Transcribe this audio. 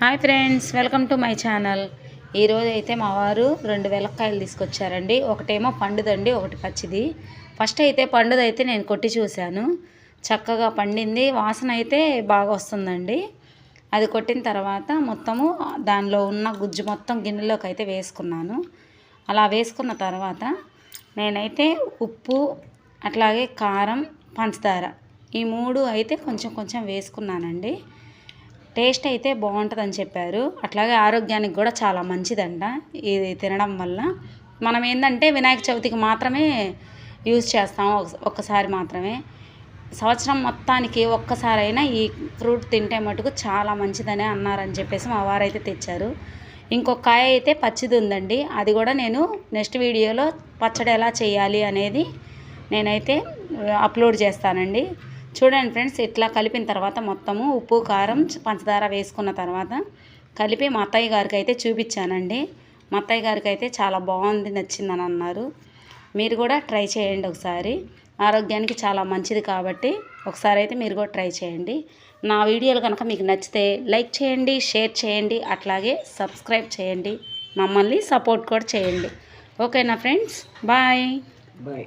Hi friends welcome to my channel. ఈరోజు అయితే మా వారు రెండు వెలక్కాయలు తీసుకొచ్చారండి. ఒకటేమో పండుదండి ఒకటి పచ్చిది. ఫస్ట్ అయితే పండుదైతే నేను కొట్టి చూశాను. చక్కగా పండింది వాసన అయితే బాగా వస్తుందండి. అది కొట్టిన తర్వాత మొత్తము దానిలో ఉన్న గుజ్జు మొత్తం గిన్నెలోకి అయితే వేసుకున్నాను. అలా వేసుకున్న తర్వాత నేనైతే ఉప్పు అట్లాగే కారం పంచదార ఈ మూడు అయితే కొంచెం కొంచెం వేసుకున్నానండి. టేస్ట్ అయితే బాగుంటుందని చెప్పారు. అట్లాగే ఆరోగ్యానికి కూడా చాలా మంచిదంట ఇది తినడం వల్ల. మనం ఏంటంటే వినాయక చవితికి మాత్రమే యూజ్ చేస్తాం ఒక్కసారి మాత్రమే. సంవత్సరం మొత్తానికి ఒక్కసారైనా ఈ ఫ్రూట్ తింటే మటుకు చాలా మంచిదని అన్నారని చెప్పేసి మా వారైతే తెచ్చారు. ఇంకొక కాయ అయితే పచ్చిది ఉందండి. అది కూడా నేను నెక్స్ట్ వీడియోలో పచ్చడి ఎలా చేయాలి అనేది నేనైతే అప్లోడ్ చేస్తానండి. చూడండి ఫ్రెండ్స్ ఇట్లా కలిపిన తర్వాత మొత్తము ఉప్పు కారం పంచదార వేసుకున్న తర్వాత కలిపి మా అత్తయ్య గారికి అయితే చూపించానండి. మా అత్తయ్య గారికి అయితే చాలా బాగుంది నచ్చిందని అన్నారు. మీరు కూడా ట్రై చేయండి ఒకసారి. ఆరోగ్యానికి చాలా మంచిది కాబట్టి ఒకసారి అయితే మీరు కూడా ట్రై చేయండి. నా వీడియోలు కనుక మీకు నచ్చితే లైక్ చేయండి షేర్ చేయండి అట్లాగే సబ్స్క్రైబ్ చేయండి. మమ్మల్ని సపోర్ట్ కూడా చేయండి. ఓకేనా ఫ్రెండ్స్? బాయ్. బాయ్.